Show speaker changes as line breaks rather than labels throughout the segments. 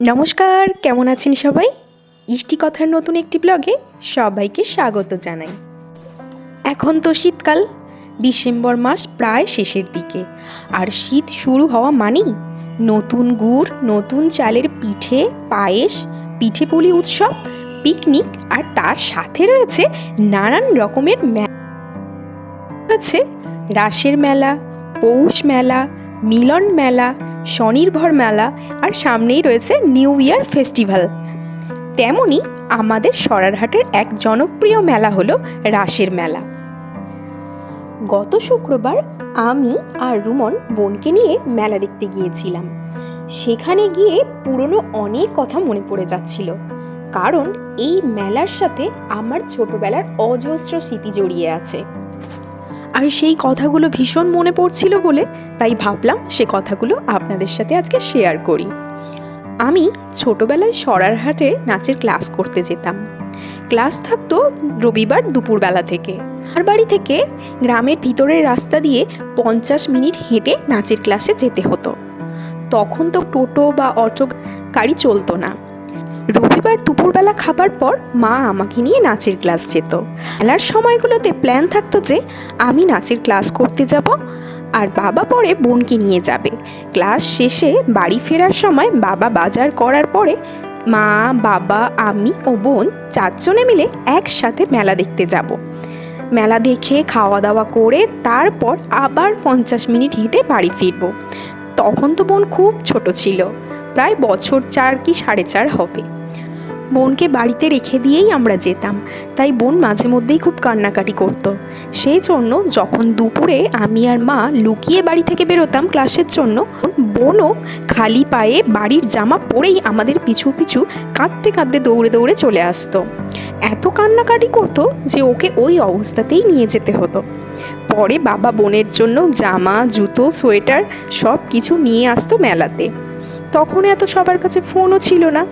নমস্কার, কেমন আছেন সবাই? ইষ্টি কথার নতুন একটি ব্লগে সবাইকে স্বাগত জানাই। এখন তো শীতকাল, ডিসেম্বর মাস প্রায় শেষের দিকে। আর শীত শুরু হওয়া মানেই নতুন গুড়, নতুন চালের পিঠে, পায়েস পিঠে পুলি উৎসব, পিকনিক আর তার সাথে রয়েছে নানান রকমের আছে রাসের মেলা, পৌষ মেলা, মিলন মেলা স্বনির্ভর মেলা আর সামনেই রয়েছে নিউ ইয়ার ফেস্টিভ্যাল। তেমনই আমাদের সরারহাটের এক জনপ্রিয় মেলা হলো রাসের মেলা। গত শুক্রবার আমি আর রুমন বোনকে নিয়ে মেলা দেখতে গিয়েছিলাম। সেখানে গিয়ে পুরনো অনেক কথা মনে পড়ে যাচ্ছিল। কারণ এই মেলার সাথে আমার ছোটবেলার অজস্র স্মৃতি জড়িয়ে আছে। আর সেই কথাগুলো ভীষণ মনে পড়ছিল বলে তাই ভাবলাম সে কথাগুলো আপনাদের সাথে আজকে শেয়ার করি। আমি ছোটবেলায় সরারহাটে নাচের ক্লাস করতে যেতাম। ক্লাস থাকতো রবিবার দুপুরবেলা থেকে। আর বাড়ি থেকে গ্রামের ভিতরের রাস্তা দিয়ে পঞ্চাশ মিনিট হেঁটে নাচের ক্লাসে যেতে হতো। তখন তো টোটো বা অটো গাড়ি চলতো না। রবিবার দুপুরবেলা খাবার পর মা আমাকে নিয়ে নাচের ক্লাস যেত। খেলার সময়গুলোতে প্ল্যান থাকতো যে, আমি নাচের ক্লাস করতে যাব আর বাবা পরে বোনকে নিয়ে যাবে। ক্লাস শেষে বাড়ি ফেরার সময় বাবা বাজার করার পরে মা, বাবা, আমি ও বোন চারজনে মিলে একসাথে মেলা দেখতে যাব। মেলা দেখে খাওয়া দাওয়া করে তারপর আবার পঞ্চাশ মিনিট হেঁটে বাড়ি ফিরবো। তখন তো বোন খুব ছোট ছিল। প্রায় বছর চার কি সাড়ে চার হবে। বোনকে বাড়িতে রেখে দিয়েই আমরা যেতাম, তাই বোন মাঝে মধ্যেই খুব কান্নাকাটি করতো। সেই জন্য যখন দুপুরে আমি আর মা লুকিয়ে বাড়ি থেকে বেরোতাম ক্লাসের জন্য, বোনও খালি পায়ে বাড়ির জামা পরেই আমাদের পিছু পিছু কাঁদতে কাঁদতে দৌড়ে দৌড়ে চলে আসতো। এত কান্নাকাটি করতো যে ওকে ওই অবস্থাতেই নিয়ে যেতে হতো। পরে বাবা বোনের জন্য জামা, জুতো, সোয়েটার সব কিছু নিয়ে আসতো মেলাতে। তখন এত সবার কাছে ফোনও ছিল না।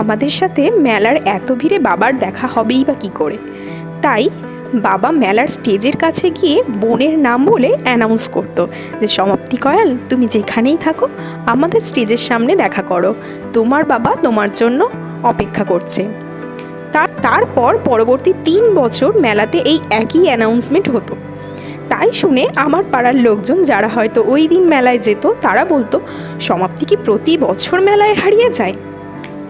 আমাদের সাথে মেলার এত ভিড়ে বাবার দেখা হবেই বা কী করে। তাই বাবা মেলার স্টেজের কাছে গিয়ে বোনের নাম বলে অ্যানাউন্স করতো যে, সমাপ্তি কয়াল, তুমি যেখানেই থাকো, আমাদের স্টেজের সামনে দেখা করো। তোমার বাবা তোমার জন্য অপেক্ষা করছে তার, তারপর পরবর্তী তিন বছর মেলাতে এই একই অ্যানাউন্সমেন্ট হতো। তাই শুনে আমার পাড়ার লোকজন যারা হয়তো ওই দিন মেলায় যেত, তারা বলতো, সমাপ্তি কি প্রতি বছর মেলায় হারিয়ে যায়?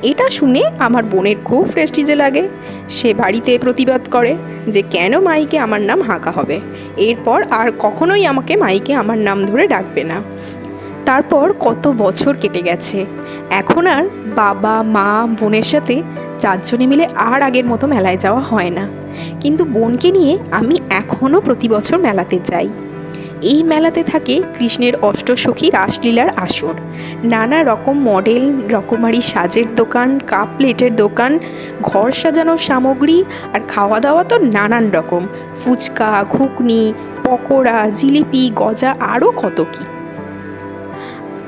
এটা শুনে আমার বোনের খুব প্রেস্টিজে লাগে। সে বাড়িতে প্রতিবাদ করে যে কেন মাইকে আমার নাম হাঁকা হবে? এরপর আর কখনোই আমাকে মাইকে আমার নাম ধরে ডাকবে না। তারপর কত বছর কেটে গেছে। এখন আর বাবা, মা, বোনের সাথে চারজনে মিলে আর আগের মতো মেলায় যাওয়া হয় না। কিন্তু বোনকে নিয়ে আমি এখনও প্রতি বছর মেলাতে যাই। এই মেলাতে থাকে কৃষ্ণের অষ্টসখী রাসলীলার আসর। নানা রকম মডেল, রকমারি সাজের দোকান, কাপ প্লেটের দোকান, ঘর সাজানোর সামগ্রী আর খাওয়া দাওয়া তো নানান রকম। ফুচকা, ঘুগনি, পকোড়া, জিলিপি, গজা আরও কত কী।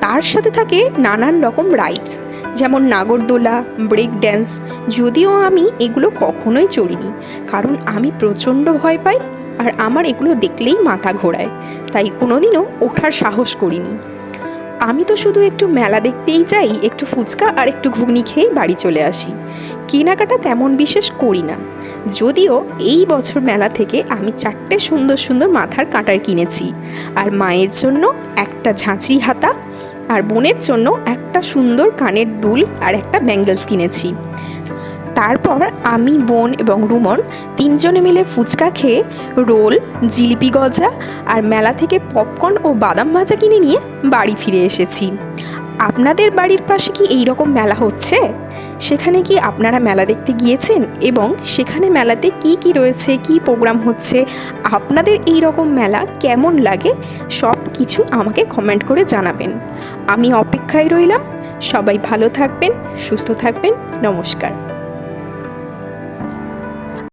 তার সাথে থাকে নানান রকম রাইডস যেমন নাগরদোলা ব্রেক ড্যান্স যদিও আমি এগুলো কখনোই চড়িনি, কারণ আমি প্রচণ্ড ভয় পাই আর আমার এগুলো দেখলেই মাথা ঘোরায়, তাই কোনোদিনও ওঠার সাহস করিনি। আমি তো শুধু একটু মেলা দেখতেই যাই, একটু ফুচকা আর একটু ঘুগনি খেয়ে বাড়ি চলে আসি, কেনাকাটা তেমন বিশেষ করি না, যদিও এই বছর মেলা থেকে আমি চারটে সুন্দর সুন্দর মাথার কাঁটার কিনেছি, আর মায়ের জন্য একটা ঝাঁঝরি হাতা আর বোনের জন্য একটা সুন্দর কানের দুল আর একটা ব্যাঙ্গলস কিনেছি। তারপর আমি, বোন এবং রুমন তিনজনে মিলে ফুচকা খেয়ে রোল, জিলিপি গজা আর মেলা থেকে পপকর্ন ও বাদাম ভাজা কিনে নিয়ে বাড়ি ফিরে এসেছি। আপনাদের বাড়ির পাশে কি এই রকম মেলা হচ্ছে? সেখানে কি আপনারা মেলা দেখতে গিয়েছেন? এবং সেখানে মেলাতে কি কি রয়েছে? কি প্রোগ্রাম হচ্ছে? আপনাদের এই রকম মেলা কেমন লাগে? সব কিছু আমাকে কমেন্ট করে জানাবেন। আমি অপেক্ষায় রইলাম। সবাই ভালো থাকবেন, সুস্থ থাকবেন। নমস্কার।